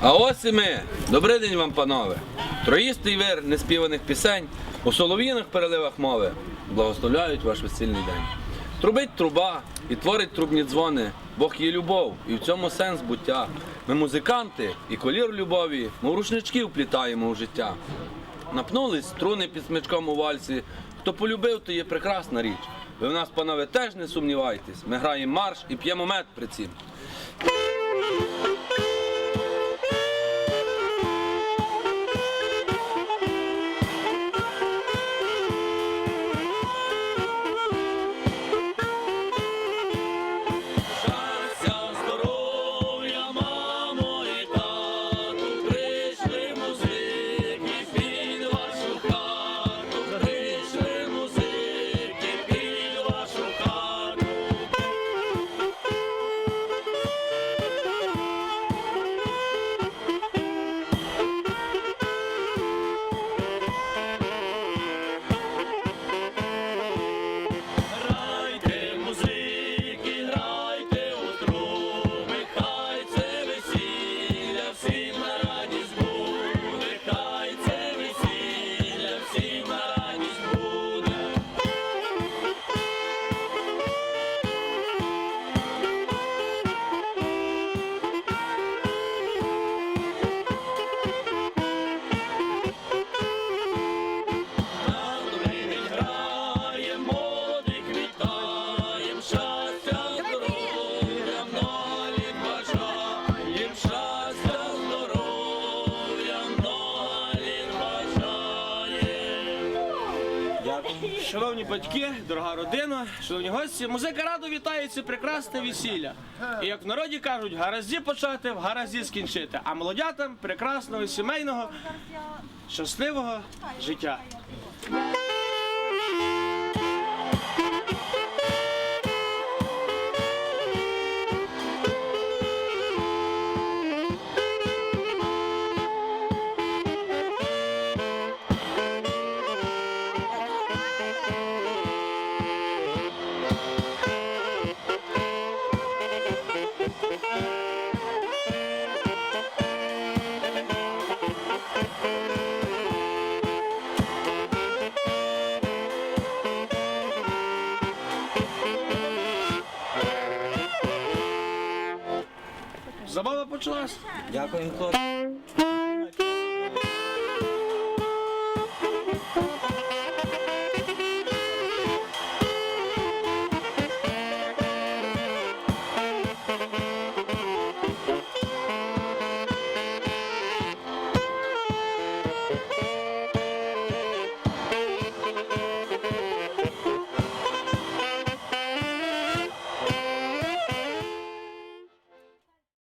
А ось і ми. Добрий день вам, панове. Троїстий вир неспіваних пісень у солов'їних переливах мови благословляють ваш весільний день. Трубить труба і творить трубні дзвони. Бог є любов, і в цьому сенс буття. Ми музиканти і колір любові, мов рушнички вплітаємо у життя. Напнулись струни під смичком у вальсі. Хто полюбив, то є прекрасна річ. Ви в нас, панове, теж не сумнівайтесь. Ми граємо марш і п'ємо мед при цім. Шановні батьки, дорога родина, шановні гості, музика радо вітає це прекрасне весілля. І як в народі кажуть, гаразді почати, в гаразді скінчити. А молодятам прекрасного сімейного, щасливого життя. Забава почалась. Дякуємо, хлопці.